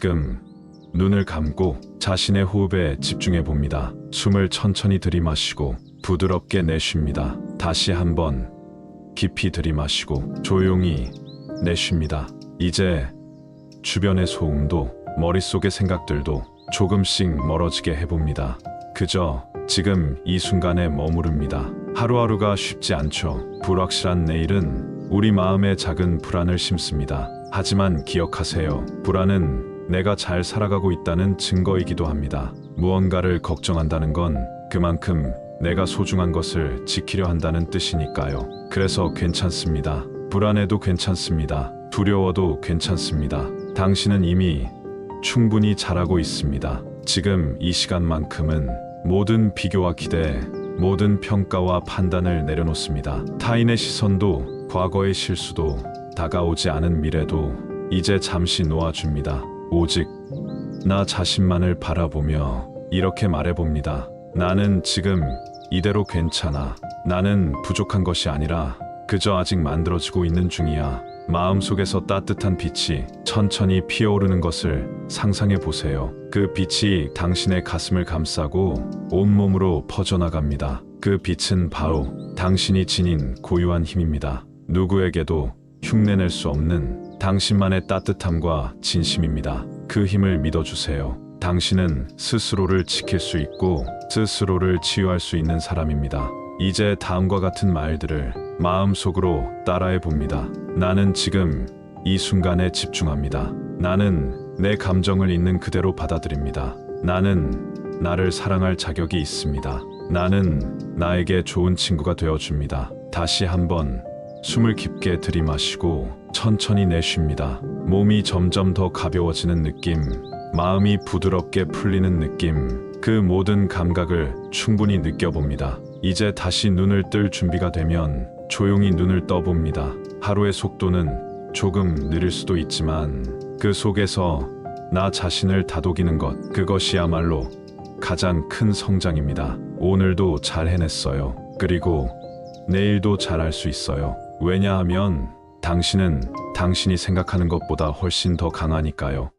지금 눈을 감고 자신의 호흡에 집중해 봅니다. 숨을 천천히 들이마시고 부드럽게 내쉽니다. 다시 한번 깊이 들이마시고 조용히 내쉽니다. 이제 주변의 소음도 머릿속의 생각들도 조금씩 멀어지게 해봅니다. 그저 지금 이 순간에 머무릅니다. 하루하루가 쉽지 않죠. 불확실한 내일은 우리 마음에 작은 불안을 심습니다. 하지만 기억하세요. 불안은 내가 잘 살아가고 있다는 증거이기도 합니다. 무언가를 걱정한다는 건 그만큼 내가 소중한 것을 지키려 한다는 뜻이니까요. 그래서 괜찮습니다. 불안해도 괜찮습니다. 두려워도 괜찮습니다. 당신은 이미 충분히 잘하고 있습니다. 지금 이 시간만큼은 모든 비교와 기대, 모든 평가와 판단을 내려놓습니다. 타인의 시선도, 과거의 실수도, 다가오지 않은 미래도 이제 잠시 놓아줍니다. 오직 나 자신만을 바라보며 이렇게 말해봅니다. 나는 지금 이대로 괜찮아. 나는 부족한 것이 아니라 그저 아직 만들어지고 있는 중이야. 마음속에서 따뜻한 빛이 천천히 피어오르는 것을 상상해 보세요. 그 빛이 당신의 가슴을 감싸고 온몸으로 퍼져나갑니다. 그 빛은 바로 당신이 지닌 고유한 힘입니다. 누구에게도 흉내낼 수 없는 당신만의 따뜻함과 진심입니다. 그 힘을 믿어주세요. 당신은 스스로를 지킬 수 있고 스스로를 치유할 수 있는 사람입니다. 이제 다음과 같은 말들을 마음속으로 따라해 봅니다. 나는 지금 이 순간에 집중합니다. 나는 내 감정을 있는 그대로 받아들입니다. 나는 나를 사랑할 자격이 있습니다. 나는 나에게 좋은 친구가 되어 줍니다. 다시 한번 숨을 깊게 들이마시고 천천히 내쉽니다. 몸이 점점 더 가벼워지는 느낌, 마음이 부드럽게 풀리는 느낌, 그 모든 감각을 충분히 느껴봅니다. 이제 다시 눈을 뜰 준비가 되면 조용히 눈을 떠봅니다. 하루의 속도는 조금 느릴 수도 있지만 그 속에서 나 자신을 다독이는 것, 그것이야말로 가장 큰 성장입니다. 오늘도 잘 해냈어요. 그리고 내일도 잘할 수 있어요. 왜냐하면 당신은 당신이 생각하는 것보다 훨씬 더 강하니까요.